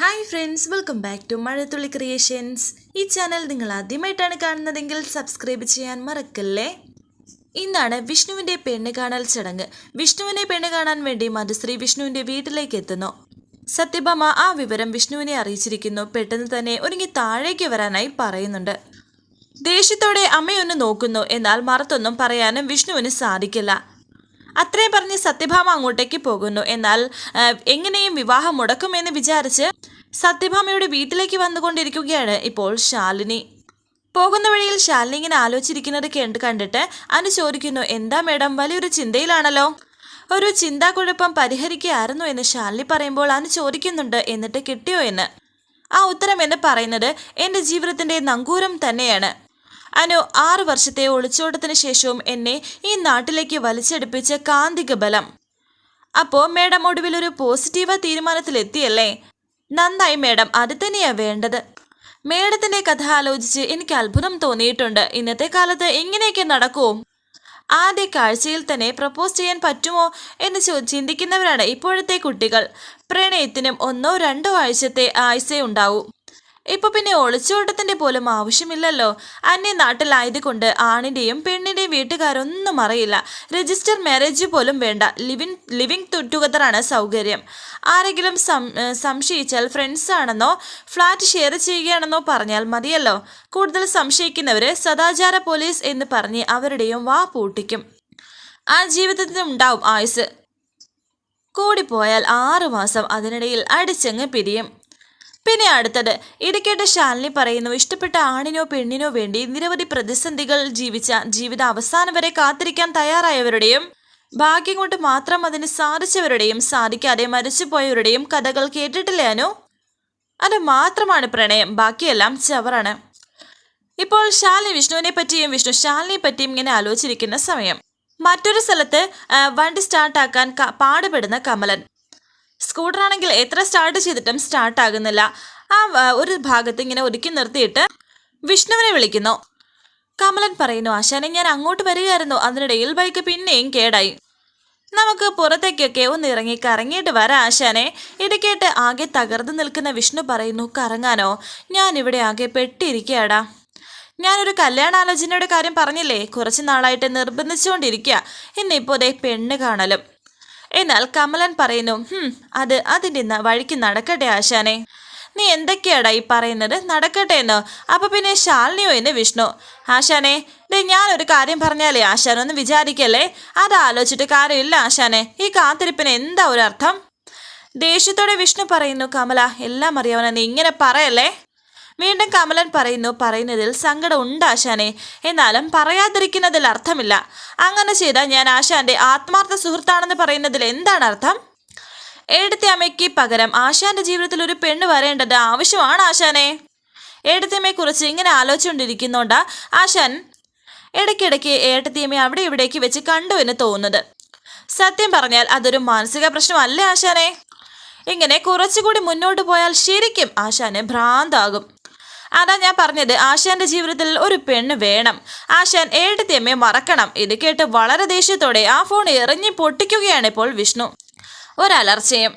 Hi friends welcome back to Mazhathulli creations ഈ channel നിങ്ങൾ ആദ്യമായിട്ടാണ് കാണുന്നതെങ്കിൽ സബ്സ്ക്രൈബ് ചെയ്യാൻ മറക്കല്ലേ? ഇന്നാണ് വിഷ്ണുവിന്റെ പെണ്ണ് കാണൽ ചടങ്ങ്. വിഷ്ണുവിനെ പെണ്ണ് കാണാൻ വേണ്ടി മധുശ്രീ വിഷ്ണുവിന്റെ വീട്ടിലേക്ക് എത്തുന്നു. സത്യഭാമ ആ വിവരം വിഷ്ണുവിനെ അറിയിച്ചിരിക്കുന്നു. പെട്ടെന്ന് തന്നെ ഒരുങ്ങി താഴേക്ക് വരാനായി പറയുന്നുണ്ട്. ദേഷ്യത്തോടെ അമ്മയൊന്ന് നോക്കുന്നു. എന്നാൽ മറത്തൊന്നും പറയാനും വിഷ്ണുവിന് സാധിക്കില്ല. അത്രയും പറഞ്ഞ് സത്യഭാമ അങ്ങോട്ടേക്ക് പോകുന്നു. എന്നാൽ എങ്ങനെയും വിവാഹം മുടക്കുമെന്ന് വിചാരിച്ച് സത്യഭാമയുടെ വീട്ടിലേക്ക് വന്നുകൊണ്ടിരിക്കുകയാണ് ഇപ്പോൾ ശാലിനി. പോകുന്ന വഴിയിൽ ശാലിനി ഇങ്ങനെ ആലോചിച്ചിരിക്കുന്നത് കണ്ട് കണ്ടിട്ട് അനു ചോദിക്കുന്നു എന്താ മേഡം വലിയൊരു ചിന്തയിലാണല്ലോ. ഒരു ചിന്താക്കുഴപ്പം പരിഹരിക്കുകയായിരുന്നു എന്ന് ശാലിനി പറയുമ്പോൾ അനു ചോദിക്കുന്നുണ്ട് എന്നിട്ട് കിട്ടിയോ എന്ന്? ആ ഉത്തരം എന്ന് പറയുന്നത് എന്റെ ജീവിതത്തിന്റെ നങ്കൂരം തന്നെയാണ്. അനു ആറു വർഷത്തെ ഒളിച്ചോട്ടത്തിന് ശേഷവും എന്നെ ഈ നാട്ടിലേക്ക് വലിച്ചെടുപ്പിച്ച കാന്തിക ബലം. അപ്പോൾ മേഡം ഒടുവിൽ ഒരു പോസിറ്റീവ് തീരുമാനത്തിലെത്തിയല്ലേ? നന്നായി മേഡം അത് തന്നെയാ വേണ്ടത്. മേഡത്തിന്റെ കഥ ആലോചിച്ച് എനിക്ക് അത്ഭുതം തോന്നിയിട്ടുണ്ട്. ഇന്നത്തെ കാലത്ത് എങ്ങനെയൊക്കെ നടക്കുവോ? ആദ്യ കാഴ്ചയിൽ തന്നെ പ്രപ്പോസ് ചെയ്യാൻ പറ്റുമോ എന്ന് ചിന്തിക്കുന്നവരാണ് ഇപ്പോഴത്തെ കുട്ടികൾ. പ്രണയത്തിനും ഒന്നോ രണ്ടോ ആഴ്ചത്തെ ആയുസേ ഉണ്ടാവൂ. ഇപ്പൊ പിന്നെ ഒളിച്ചോട്ടത്തിന്റെ പോലും ആവശ്യമില്ലല്ലോ. അന്യ നാട്ടിലായതുകൊണ്ട് ആണിന്റെയും പെണ്ണിന്റെയും വീട്ടുകാരൊന്നും അറിയില്ല. രജിസ്റ്റർ മാരേജ് പോലും വേണ്ട. ലിവിങ് ലിവിങ് ടുഗദറാണ് സൗകര്യം. ആരെങ്കിലും സംശയിച്ചാൽ ഫ്രണ്ട്സ് ആണെന്നോ ഫ്ലാറ്റ് ഷെയർ ചെയ്യുകയാണെന്നോ പറഞ്ഞാൽ മതിയല്ലോ. കൂടുതൽ സംശയിക്കുന്നവര് സദാചാര പോലീസ് എന്ന് പറഞ്ഞ് അവരുടെയും വാ പൂട്ടിക്കും. ആ ജീവിതത്തിന് ഉണ്ടാവും ആയുസ്. കൂടിപ്പോയാൽ ആറു മാസം അതിനിടയിൽ അടിച്ചങ്ങ് പിരിയും. പിന്നെ അടുത്തത്. ഇത് കേട്ട ശാലിനി പറയുന്നു ഇഷ്ടപ്പെട്ട ആണിനോ പെണ്ണിനോ വേണ്ടി നിരവധി പ്രതിസന്ധികൾ ജീവിച്ച ജീവിത അവസാനം വരെ കാത്തിരിക്കാൻ തയ്യാറായവരുടെയും ഭാഗ്യം കൊണ്ട് മാത്രം അതിന് സാധിച്ചവരുടെയും സാധിക്കാതെ മരിച്ചുപോയവരുടെയും കഥകൾ കേട്ടിട്ടില്ലേ അനു? അത് മാത്രമാണ് പ്രണയം ബാക്കിയെല്ലാം ചവറാണ്. ഇപ്പോൾ ശാലിനി വിഷ്ണുവിനെ പറ്റിയും വിഷ്ണു ശാലിനെ പറ്റിയും ഇങ്ങനെ ആലോചിച്ചിരിക്കുന്ന സമയം. മറ്റൊരു സ്ഥലത്ത് വണ്ടി സ്റ്റാർട്ടാക്കാൻ പാടുപെടുന്ന കമലൻ. സ്കൂട്ടറാണെങ്കിൽ എത്ര സ്റ്റാർട്ട് ചെയ്തിട്ടും സ്റ്റാർട്ട് ആകുന്നില്ല. ആ ഒരു ഭാഗത്ത് ഇങ്ങനെ ഒതുക്കി നിർത്തിയിട്ട് വിഷ്ണുവിനെ വിളിക്കുന്നു. കമലൻ പറയുന്നു ആശാനെ ഞാൻ അങ്ങോട്ട് വരികയായിരുന്നു. അതിനിടയിൽ ബൈക്ക് പിന്നെയും കേടായി. നമുക്ക് പുറത്തേക്കൊക്കെ ഒന്ന് ഇറങ്ങി കറങ്ങിയിട്ട് വരാം ആശാനെ. ഇത് കേട്ട് ആകെ തകർന്നു നിൽക്കുന്ന വിഷ്ണു പറയുന്നു കറങ്ങാനോ? ഞാൻ ഇവിടെ ആകെ പെട്ടിരിക്കുകയാടാ ഞാനൊരു കല്യാണാലോചനയുടെ കാര്യം പറഞ്ഞില്ലേ? കുറച്ച് നാളായിട്ട് നിർബന്ധിച്ചുകൊണ്ടിരിക്കുക ഇന്നിപ്പോ ദേ പെണ്ണ് കാണലും. എന്നാൽ കമലൻ പറയുന്നു അത് അതിന്റെ വഴിക്ക് നടക്കട്ടെ ആശാനെ. നീ എന്തൊക്കെയാടാ ഈ പറയുന്നത്? നടക്കട്ടെ എന്നോ. അപ്പൊ പിന്നെ ശാലിനിയോ എന്ന് വിഷ്ണു. ആശാനെ ഡേ ഞാനൊരു കാര്യം പറഞ്ഞാലേ ആശാനൊന്നും വിചാരിക്കല്ലേ? അത് ആലോചിച്ചിട്ട് കാര്യമില്ല ആശാനെ. ഈ കാത്തിരിപ്പിന് എന്താ ഒരു അർത്ഥം? ദേഷ്യത്തോടെ വിഷ്ണു പറയുന്നു കമല എല്ലാം അറിയാവുന്ന നീ ഇങ്ങനെ പറയല്ലേ? വീണ്ടും കമലൻ പറയുന്നു പറയുന്നതിൽ സങ്കടം ഉണ്ട് ആശാനെ. എന്നാലും പറയാതിരിക്കുന്നതിൽ അർത്ഥമില്ല. അങ്ങനെ ചെയ്താൽ ഞാൻ ആശാന്റെ ആത്മാർത്ഥ സുഹൃത്താണെന്ന് പറയുന്നതിൽ എന്താണ് അർത്ഥം? ഏടത്തെ അമ്മയ്ക്ക് പകരം ആശാന്റെ ജീവിതത്തിൽ ഒരു പെണ്ണ് വരേണ്ടത് ആവശ്യമാണ് ആശാനെ. കുറിച്ച് ഇങ്ങനെ ആലോചിച്ചുകൊണ്ടിരിക്കുന്നോണ്ടാ ആശാൻ ഇടയ്ക്കിടയ്ക്ക് ഏട്ടത്തിയമ്മയെ അവിടെ ഇവിടേക്ക് വെച്ച് കണ്ടു എന്ന് തോന്നുന്നത്. സത്യം പറഞ്ഞാൽ അതൊരു മാനസിക പ്രശ്നമല്ലേ ആശാനെ? ഇങ്ങനെ കുറച്ചുകൂടി മുന്നോട്ട് പോയാൽ ശരിക്കും ആശാന് ഭ്രാന്താകും. അതാ ഞാൻ പറഞ്ഞത് ആശാന്റെ ജീവിതത്തിൽ ഒരു പെണ്ണ് വേണം. ആശാൻ ഏട്ടത്തിയമ്മയെ മറക്കണം. ഇത് കേട്ട് വളരെ ദേഷ്യത്തോടെ ആ ഫോൺ എറിഞ്ഞു പൊട്ടിക്കുകയാണ് ഇപ്പോൾ വിഷ്ണു. ഒരലർച്ചയും.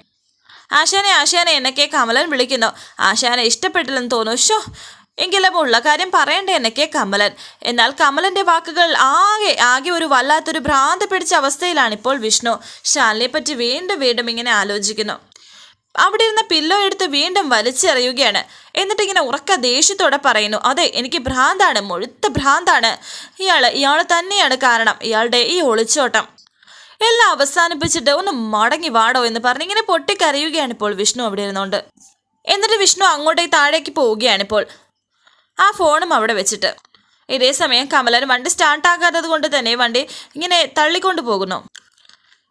ആശാനെ ആശാനെ എന്നൊക്കെ കമലൻ വിളിക്കുന്നു. ആശാനെ ഇഷ്ടപ്പെട്ടില്ലെന്ന് തോന്നുന്നു. ഷോ എങ്കിലും ഉള്ള കാര്യം പറയണ്ടേ എന്നൊക്കെ കമലൻ. എന്നാൽ കമലന്റെ വാക്കുകൾ ആകെ ആകെ ഒരു വല്ലാത്തൊരു ഭ്രാന്ത് പിടിച്ച അവസ്ഥയിലാണ് ഇപ്പോൾ വിഷ്ണു. ശാലിനെ പറ്റി വീണ്ടും വീണ്ടും ഇങ്ങനെ ആലോചിക്കുന്നു. അവിടെ ഇരുന്ന പില്ലോ എടുത്ത് വീണ്ടും വലിച്ചെറിയുകയാണ്. എന്നിട്ട് ഇങ്ങനെ ഉറക്ക ദേഷ്യത്തോടെ പറയുന്നു അതെ എനിക്ക് ഭ്രാന്താണ് മുഴുത്ത ഭ്രാന്താണ്. ഇയാൾ ഇയാൾ തന്നെയാണ് കാരണം ഇയാളുടെ ഈ ഒളിച്ചോട്ടം. എല്ലാം അവസാനിപ്പിച്ചിട്ട് ഒന്ന് മടങ്ങി വാടോ എന്ന് പറഞ്ഞ് ഇങ്ങനെ പൊട്ടിക്കരയുകയാണ് ഇപ്പോൾ വിഷ്ണു അവിടെ ഇരുന്നുകൊണ്ട്. എന്നിട്ട് വിഷ്ണു അങ്ങോട്ടേക്ക് താഴേക്ക് പോവുകയാണ് ഇപ്പോൾ ആ ഫോണും അവിടെ വെച്ചിട്ട്. ഇതേ സമയം കമലൻ വണ്ടി സ്റ്റാർട്ടാകാത്തത് കൊണ്ട് തന്നെ വണ്ടി ഇങ്ങനെ തള്ളിക്കൊണ്ടു പോകുന്നു.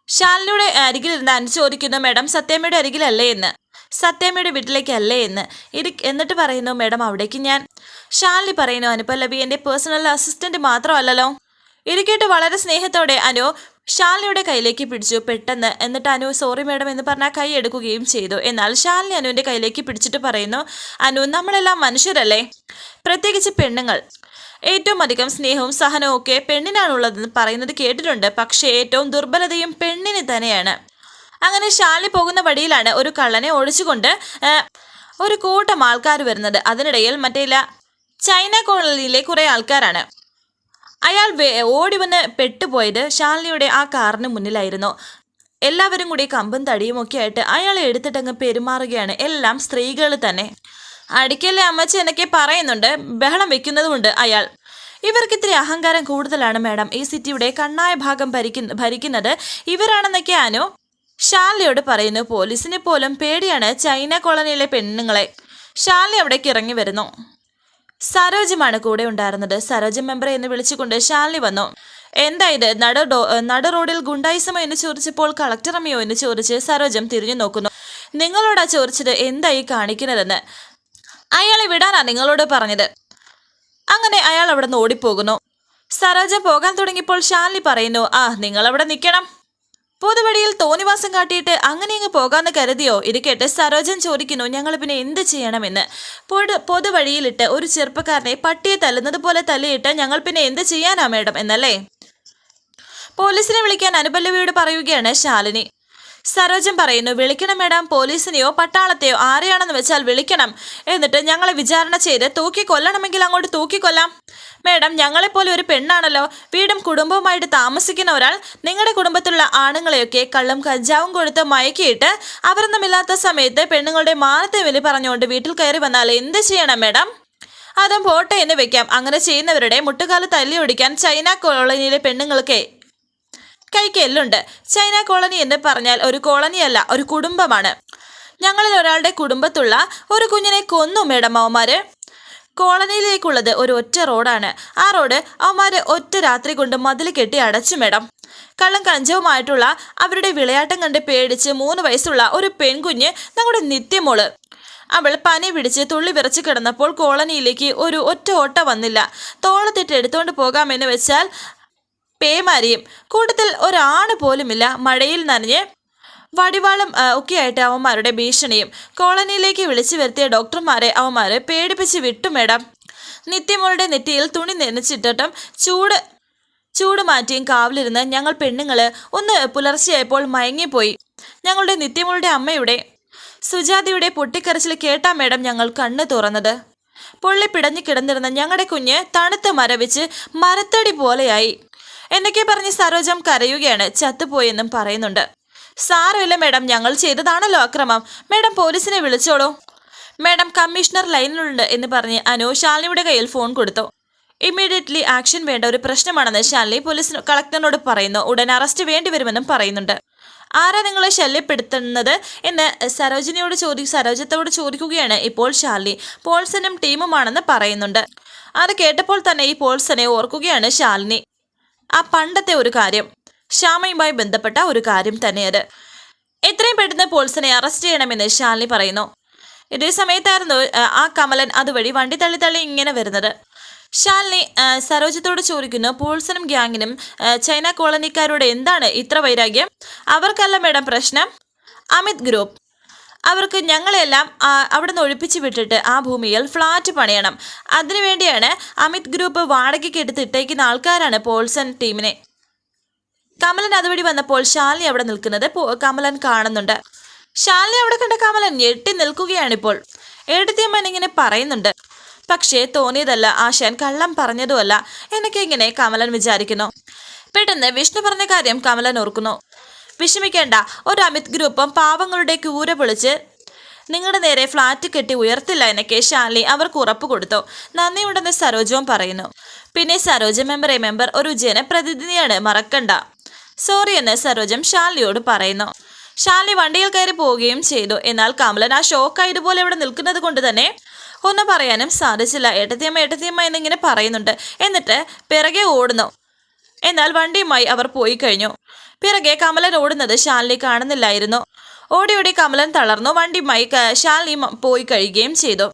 ശാലിനിയുടെ അരികിലിരുന്ന് അനു ചോദിക്കുന്നു മേഡം സത്യമ്മയുടെ അരികിലല്ലേ എന്ന്? സത്യമ്മയുടെ വീട്ടിലേക്കല്ലേ എന്ന്. ഇരി എന്നിട്ട് പറയുന്നു മേഡം അവിടേക്ക് ഞാൻ. ശാലിനി പറയുന്നു അനുപല്ലവി എന്റെ പേഴ്സണൽ അസിസ്റ്റന്റ് മാത്രമല്ലല്ലോ. ഇത് കേട്ട് വളരെ സ്നേഹത്തോടെ അനു ശാലിനിയുടെ കയ്യിലേക്ക് പിടിച്ചു. പെട്ടെന്ന് എന്നിട്ട് അനു സോറി മേഡം എന്ന് പറഞ്ഞാൽ കൈ എടുക്കുകയും ചെയ്തു. എന്നാൽ ശാലിനി അനുവിന്റെ കയ്യിലേക്ക് പിടിച്ചിട്ട് പറയുന്നു അനു നമ്മളെല്ലാം മനുഷ്യരല്ലേ? പ്രത്യേകിച്ച് പെണ്ണുങ്ങൾ. ഏറ്റവും അധികം സ്നേഹവും സഹനവും ഒക്കെ പെണ്ണിനാണുള്ളതെന്ന് പറയുന്നത് കേട്ടിട്ടുണ്ട്. പക്ഷേ ഏറ്റവും ദുർബലതയും പെണ്ണിന് തന്നെയാണ്. അങ്ങനെ ഷാലി പോകുന്ന വഴിയിലാണ് ഒരു കള്ളനെ ഒളിച്ചുകൊണ്ട് ഒരു കൂട്ടം ആൾക്കാർ വരുന്നത്. അതിനിടയിൽ മറ്റേ ചൈന കോളനിയിലെ കുറേ ആൾക്കാരാണ്. അയാൾ ഓടി വന്ന് പെട്ടുപോയത് ശാലിനിയുടെ ആ കാറിന് മുന്നിലായിരുന്നു. എല്ലാവരും കൂടി കമ്പും തടിയും ഒക്കെ ആയിട്ട് അയാളെ എടുത്തിട്ടങ്ങ് പെരുമാറുകയാണ്. എല്ലാം സ്ത്രീകൾ തന്നെ. അടിക്കല്ലേ അമ്മച്ചി എന്നൊക്കെ പറയുന്നുണ്ട്. ബഹളം വെക്കുന്നതുമുണ്ട് അയാൾ. ഇവർക്ക് ഇത്തിരി അഹങ്കാരം കൂടുതലാണ് മാഡം. ഈ സിറ്റിയുടെ കണ്ണായ ഭാഗം ഭരിക്കുന്ന ഭരിക്കുന്നത് ഇവരാണെന്നൊക്കെ ഷാലിയോട് പറയുന്നു പോലീസിനെ പോലും പേടിയാണ് ചൈന കോളനിയിലെ പെണ്ണുങ്ങളെ. ഷാലി അവിടേക്ക് ഇറങ്ങി വരുന്നു. സരോജമാണ് കൂടെ ഉണ്ടായിരുന്നത്. സരോജ മെമ്പറെ എന്ന് വിളിച്ചുകൊണ്ട് ഷാർലി വന്നു. എന്തായത് നട നട റോഡിൽ ഗുണ്ടായിസമോ എന്ന് ചോദിച്ചപ്പോൾ കളക്ടറമ്മയോ എന്ന് ചോദിച്ച് സരോജം തിരിഞ്ഞു നോക്കുന്നു. നിങ്ങളോടാ ചോദിച്ചത് എന്തായി കാണിക്കുന്നതെന്ന്? അയാളെ വിടാനാ നിങ്ങളോട് പറഞ്ഞത്. അങ്ങനെ അയാൾ അവിടെ നിന്ന് ഓടിപ്പോകുന്നു. സരോജ പോകാൻ തുടങ്ങിയപ്പോൾ ഷാർലി പറയുന്നു ആ നിങ്ങളവിടെ നിൽക്കണം. പൊതുവഴിയിൽ തോന്നിവാസം കാട്ടിയിട്ട് അങ്ങനെ അങ്ങ് പോകാന്ന് കരുതിയോ? ഇത് കേട്ട് സരോജൻ ചോദിക്കുന്നു ഞങ്ങൾ പിന്നെ എന്ത് ചെയ്യണമെന്ന്? പൊതു പൊതുവഴിയിലിട്ട് ഒരു ചെറുപ്പക്കാരനെ പട്ടിയെ തല്ലുന്നത് പോലെ തല്ലിയിട്ട് ഞങ്ങൾ പിന്നെ എന്ത് ചെയ്യാനാ മേഡം എന്നല്ലേ? പോലീസിനെ വിളിക്കാൻ അനുപല്ലവിയോട് പറയുകയാണ് ശാലിനി. സരോജൻ പറയുന്നു വിളിക്കണം മേഡം പോലീസിനെയോ പട്ടാളത്തെയോ ആരെയാണെന്ന് വെച്ചാൽ വിളിക്കണം. എന്നിട്ട് ഞങ്ങളെ വിചാരണ ചെയ്ത് തൂക്കി കൊല്ലണമെങ്കിൽ അങ്ങോട്ട് തൂക്കിക്കൊല്ലാം. മേഡം ഞങ്ങളെപ്പോലെ ഒരു പെണ്ണാണല്ലോ. വീടും കുടുംബവുമായിട്ട് താമസിക്കുന്ന ഒരാൾ നിങ്ങളുടെ കുടുംബത്തിലുള്ള ആണുങ്ങളെയൊക്കെ കള്ളും കഞ്ചാവും കൊടുത്ത് മയക്കിയിട്ട് അവരൊന്നുമില്ലാത്ത സമയത്ത് പെണ്ണുങ്ങളുടെ മാനത്തെ വിലി പറഞ്ഞുകൊണ്ട് വീട്ടിൽ കയറി വന്നാൽ എന്ത് ചെയ്യണം മേഡം? അതും പോട്ടെ എന്ന് വെക്കാം. അങ്ങനെ ചെയ്യുന്നവരുടെ മുട്ടുകാൽ തല്ലി ഒടിക്കാൻ ചൈന കോളനിയിലെ പെണ്ണുങ്ങൾക്ക് കൈക്ക് എല്ലുണ്ട് ചൈന കോളനി എന്ന് പറഞ്ഞാൽ ഒരു കോളനിയല്ല ഒരു കുടുംബമാണ്. ഞങ്ങളിൽ ഒരാളുടെ കുടുംബത്തുള്ള ഒരു കുഞ്ഞിനെ കൊന്നു മേഡം കോളനിയിലേക്കുള്ളത് ഒരു ഒറ്റ റോഡാണ്. ആ റോഡ് അവന്മാര് ഒറ്റ രാത്രി കൊണ്ട് മതിൽ കെട്ടി അടച്ചു മേഡം. കള്ളം കഞ്ചവുമായിട്ടുള്ള അവരുടെ വിളയാട്ടം കണ്ട് പേടിച്ച് മൂന്ന് വയസ്സുള്ള ഒരു പെൺകുഞ്ഞ് നമ്മുടെ നിത്യമോൾ. അവൾ പനി പിടിച്ച് തുള്ളി വിറച്ച് കിടന്നപ്പോൾ കോളനിയിലേക്ക് ഒരു ഒറ്റ ഓട്ട വന്നില്ല. തോളത്തിട്ട് എടുത്തുകൊണ്ട് പോകാമെന്ന് വെച്ചാൽ പേമാരിയും കൂട്ടത്തിൽ ഒരാണ് പോലുമില്ല മഴയിൽ നനഞ്ഞ് വടിവാളും ഒക്കെയായിട്ട് അവന്മാരുടെ ഭീഷണിയും. കോളനിയിലേക്ക് വിളിച്ചു വരുത്തിയ ഡോക്ടർമാരെ അവന്മാരെ പേടിപ്പിച്ച് വിട്ടു മേഡം. നിത്യമോളുടെ നെറ്റിയിൽ തുണി നനച്ചിട്ടിട്ടും ചൂട് ചൂട് മാറ്റിയും കാവലിരുന്ന് ഞങ്ങൾ പെണ്ണുങ്ങൾ ഒന്ന് പുലർച്ചെയായപ്പോൾ മയങ്ങിപ്പോയി. ഞങ്ങളുടെ നിത്യമോളുടെ അമ്മയുടെ സുജാതയുടെ പൊട്ടിക്കരച്ചിൽ കേട്ടാ മേഡം ഞങ്ങൾ കണ്ണ് തുറന്നത്. പൊള്ളി പിടഞ്ഞു കിടന്നിരുന്ന ഞങ്ങളുടെ കുഞ്ഞ് തണുത്ത് മരവിച്ച് മരത്തടി പോലെയായി. എന്നൊക്കെ പറഞ്ഞ് സരോജം കരയുകയാണ്. ചത്തുപോയെന്നും പറയുന്നുണ്ട്. സാരമില്ല മേഡം. ഞങ്ങൾ ചെയ്തതാണല്ലോ അക്രമം. മേഡം പോലീസിനെ വിളിച്ചോളൂ. മേഡം കമ്മീഷണർ ലൈനിലുണ്ട് എന്ന് പറഞ്ഞ് അനു ശാലിനിയുടെ കയ്യിൽ ഫോൺ കൊടുത്തു. ഇമ്മീഡിയറ്റ്ലി ആക്ഷൻ വേണ്ട. ഒരു പ്രശ്നമാണെന്ന് ശാലിനി പോലീസ് കളക്ടറിനോട് പറയുന്നു. ഉടൻ അറസ്റ്റ് വേണ്ടിവരുമെന്നും പറയുന്നുണ്ട്. ആരാ നിങ്ങളെ ശല്യപ്പെടുത്തുന്നത്? എന്ന് സരോജിനിയോട് ചോദി സരോജത്തോട് ചോദിക്കുകയാണ് ഇപ്പോൾ ഷാലി പോൾസനും ടീമുമാണെന്ന് പറയുന്നുണ്ട്. അത് കേട്ടപ്പോൾ തന്നെ ഈ പോൾസനെ ഓർക്കുകയാണ് ശാലിനി. ആ പണ്ടത്തെ ഒരു കാര്യം. ശ്യാമയുമായി ബന്ധപ്പെട്ട ഒരു കാര്യം തന്നെയത്. എത്രയും പെട്ടെന്ന് പോൾസിനെ അറസ്റ്റ് ചെയ്യണമെന്ന് ശാലിനി പറയുന്നു. ഇതേ സമയത്തായിരുന്നു ആ, കമലൻ അതുവഴി വണ്ടി തള്ളി തള്ളി ഇങ്ങനെ വരുന്നത്. ശാലിനി സരോജത്തോട് ചോദിക്കുന്നു പോൾസനും ഗ്യാങ്ങിനും ചൈന കോളനിക്കാരോട് എന്താണ് ഇത്ര വൈരാഗ്യം? അവർക്കല്ല മേഡം പ്രശ്നം. അമിത് ഗ്രൂപ്പ്. അവർക്ക് ഞങ്ങളെല്ലാം അവിടെ നിന്ന് ഒഴിപ്പിച്ച് വിട്ടിട്ട് ആ ഭൂമിയിൽ ഫ്ലാറ്റ് പണിയണം. അതിനുവേണ്ടിയാണ് അമിത് ഗ്രൂപ്പ് വാടകയ്ക്ക് എടുത്ത് ഇട്ടേക്കുന്ന ആൾക്കാരാണ് പോൾസൺ ടീമിനെ. കമലൻ അതുവഴി വന്നപ്പോൾ ശാലിനി അവിടെ നിൽക്കുന്നത് കമലൻ കാണുന്നുണ്ട്. ശാലിനി അവിടെ കണ്ട കമലൻ ഞെട്ടി നിൽക്കുകയാണിപ്പോൾ. എഴുത്തിയമ്മൻ ഇങ്ങനെ പറയുന്നുണ്ട്. പക്ഷേ തോന്നിയതല്ല ആശാൻ കള്ളം പറഞ്ഞതുമല്ല. എന്നൊക്കെ ഇങ്ങനെ കമലൻ വിചാരിക്കുന്നു? പെട്ടെന്ന് വിഷ്ണു പറഞ്ഞ കാര്യം കമലൻ ഓർക്കുന്നു. വിഷമിക്കേണ്ട. ഒരു അമിത് ഗ്രൂപ്പും പാവങ്ങളുടെ കൂര പൊളിച്ച് നിങ്ങളുടെ നേരെ ഫ്ളാറ്റ് കെട്ടി ഉയർത്തില്ല എന്നൊക്കെ ഷാലി അവർക്ക് ഉറപ്പ് കൊടുത്തു. നന്ദിയുണ്ടെന്ന് സരോജവും പറയുന്നു. പിന്നെ സരോജ മെമ്പറെ മെമ്പർ ഒരു ജനപ്രതിനിധിയാണ്. മറക്കണ്ട. സോറി എന്ന് സരോജം ഷാലിയോട് പറയുന്നു. ഷാലി വണ്ടിയിൽ കയറി പോവുകയും ചെയ്തു. എന്നാൽ കമലൻ ആ ഷോക്കായി ഇതുപോലെ ഇവിടെ നിൽക്കുന്നത് കൊണ്ട് തന്നെ ഒന്നും പറയാനും സാധിച്ചില്ല. ഏട്ടത്തിയമ്മ ഏട്ടത്തിയമ്മ എന്നിങ്ങനെ പറയുന്നുണ്ട്. എന്നിട്ട് പിറകെ ഓടുന്നു. എന്നാൽ വണ്ടിയുമായി അവർ പോയി കഴിഞ്ഞു. പിറകെ കമലൻ ഓടുന്നത് ശാലിനി കാണുന്നില്ലായിരുന്നു. ഓടിയോടി ഓടി കമലൻ തളർന്നു. വണ്ടിയുമായി ശാലിനി പോയി കഴിയുകയും ചെയ്തു.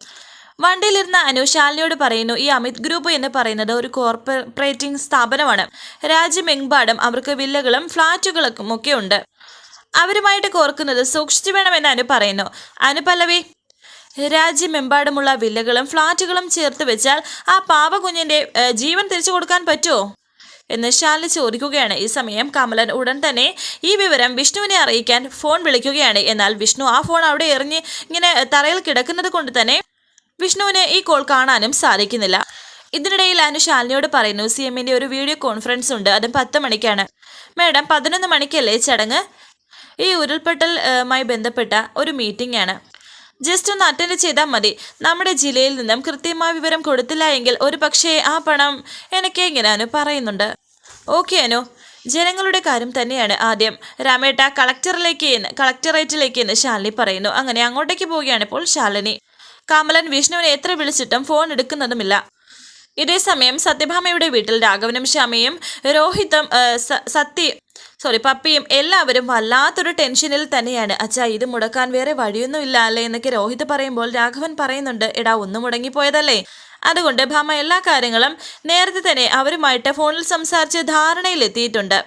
വണ്ടിയിലിരുന്ന അനു ശാലിനിയോട് പറയുന്നു ഈ അമിത് ഗ്രൂപ്പ് എന്ന് പറയുന്നത് ഒരു കോർപ്പറേറ്റിംഗ് സ്ഥാപനമാണ്. രാജ്യമെമ്പാടും അവർക്ക് വില്ലകളും ഫ്ളാറ്റുകളും ഒക്കെ ഉണ്ട്. അവരുമായിട്ട് കോർക്കുന്നത് സൂക്ഷിച്ചു വേണമെന്ന് അനു പറയുന്നു. അനു പല്ലവി രാജ്യമെമ്പാടുമുള്ള വില്ലകളും ഫ്ളാറ്റുകളും ചേർത്ത് വെച്ചാൽ ആ പാവ കുഞ്ഞിന്റെ ജീവൻ തിരിച്ചു കൊടുക്കാൻ പറ്റുമോ എന്ന് ശാലിനി ചോദിക്കുകയാണ്. ഈ സമയം കമലൻ ഉടൻ തന്നെ ഈ വിവരം വിഷ്ണുവിനെ അറിയിക്കാൻ ഫോൺ വിളിക്കുകയാണ്. എന്നാൽ വിഷ്ണു ആ ഫോൺ അവിടെ എറിഞ്ഞ് ഇങ്ങനെ തറയിൽ കിടക്കുന്നത് കൊണ്ട് തന്നെ വിഷ്ണുവിന് ഈ കോൾ കാണാനും സാധിക്കുന്നില്ല. ഇതിനിടയിൽ അനു ശാലിനിയോട് പറയുന്നു സി എമ്മിന്റെ ഒരു വീഡിയോ കോൺഫറൻസ് ഉണ്ട്. അതും പത്ത് മണിക്കാണ്. മാഡം പതിനൊന്ന് മണിക്കല്ലേ ചടങ്ങ്? ഈ ഉരുൾപൊട്ടലുമായി ബന്ധപ്പെട്ട ഒരു മീറ്റിംഗ് ആണ്. ജസ്റ്റ് ഒന്ന് അറ്റൻഡ് ചെയ്താൽ മതി. നമ്മുടെ ജില്ലയിൽ നിന്നും കൃത്യമായ വിവരം കൊടുത്തില്ല എങ്കിൽ ഒരു പക്ഷേ ആ പണം എനിക്ക് ഇങ്ങനെ അനു പറയുന്നുണ്ട്. ഓക്കെ അനു. ജനങ്ങളുടെ കാര്യം തന്നെയാണ് ആദ്യം. രാമേട്ട കളക്ടറിലേക്ക് എന്ന് കളക്ടറേറ്റിലേക്ക് എന്ന് ശാലിനി പറയുന്നു. അങ്ങനെ അങ്ങോട്ടേക്ക് പോവുകയാണ് ഇപ്പോൾ ശാലിനി. കമലൻ വിഷ്ണുവിനെ എത്ര വിളിച്ചിട്ടും ഫോൺ എടുക്കുന്നതുമില്ല. ഇതേസമയം സത്യഭാമയുടെ വീട്ടിൽ രാഘവനും ശ്യാമയും രോഹിതും സത്യ സോറി പപ്പിയും എല്ലാവരും വല്ലാത്തൊരു ടെൻഷനിൽ തന്നെയാണ്. അച്ഛാ ഇത് മുടക്കാൻ വേറെ വഴിയൊന്നുമില്ല അല്ലേ എന്നൊക്കെ രോഹിത് പറയുമ്പോൾ രാഘവൻ പറയുന്നുണ്ട് എടാ ഒന്ന് മുടങ്ങിപ്പോയതല്ലേ? അതുകൊണ്ട് ഭാമ എല്ലാ കാര്യങ്ങളും നേരത്തെ തന്നെ അവരുമായിട്ട് ഫോണിൽ സംസാരിച്ച് ധാരണയിലെത്തിയിട്ടുണ്ട്.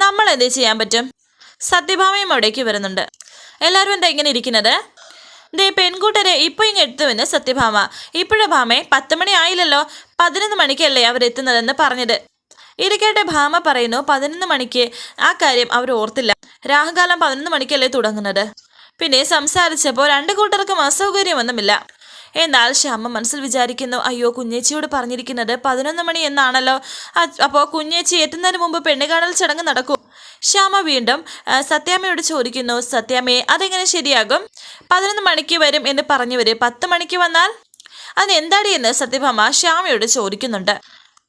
നമ്മൾ എന്ത് ചെയ്യാൻ പറ്റും? സത്യഭാമയും അവിടേക്ക് വരുന്നുണ്ട്. എല്ലാവരും എന്താ ഇങ്ങനെ ഇരിക്കുന്നത്? ദേ പെൺകൂട്ടരെ ഇപ്പൊ ഇങ്ങ് എടുത്തുവെന്ന് സത്യഭാമ. ഇപ്പോഴെ ഭാമേ പത്ത് മണി ആയില്ലല്ലോ. പതിനൊന്ന് മണിക്കല്ലേ അവരെത്തുന്നതെന്ന് പറഞ്ഞത്. ഇരിക്കട്ടെ ഭാമ പറയുന്നു. പതിനൊന്ന് മണിക്ക് ആ കാര്യം അവർ ഓർത്തില്ല. രാഹുകാലം പതിനൊന്ന് മണിക്കല്ലേ തുടങ്ങുന്നത്? പിന്നെ സംസാരിച്ചപ്പോൾ രണ്ട് കൂട്ടർക്കും അസൗകര്യമൊന്നുമില്ല എന്നാൽ ശ്യാമ മനസ്സിൽ വിചാരിക്കുന്നു അയ്യോ കുഞ്ഞേച്ചിയോട് പറഞ്ഞിരിക്കുന്നത് പതിനൊന്ന് മണി എന്നാണല്ലോ. അപ്പോൾ കുഞ്ഞേച്ചി എത്തുന്നതിന് മുമ്പ് പെണ്ണുകാണൽ ചടങ്ങ് നടക്കും. ശ്യാമ വീണ്ടും സത്യാമ്മയോട് ചോദിക്കുന്നു സത്യാമ്മയെ അതെങ്ങനെ ശരിയാകും? പതിനൊന്ന് മണിക്ക് വരും എന്ന് പറഞ്ഞവര് പത്ത് മണിക്ക് വന്നാൽ? അതെന്താടി എന്ന് സത്യഭാമ ശ്യാമയോട് ചോദിക്കുന്നുണ്ട്.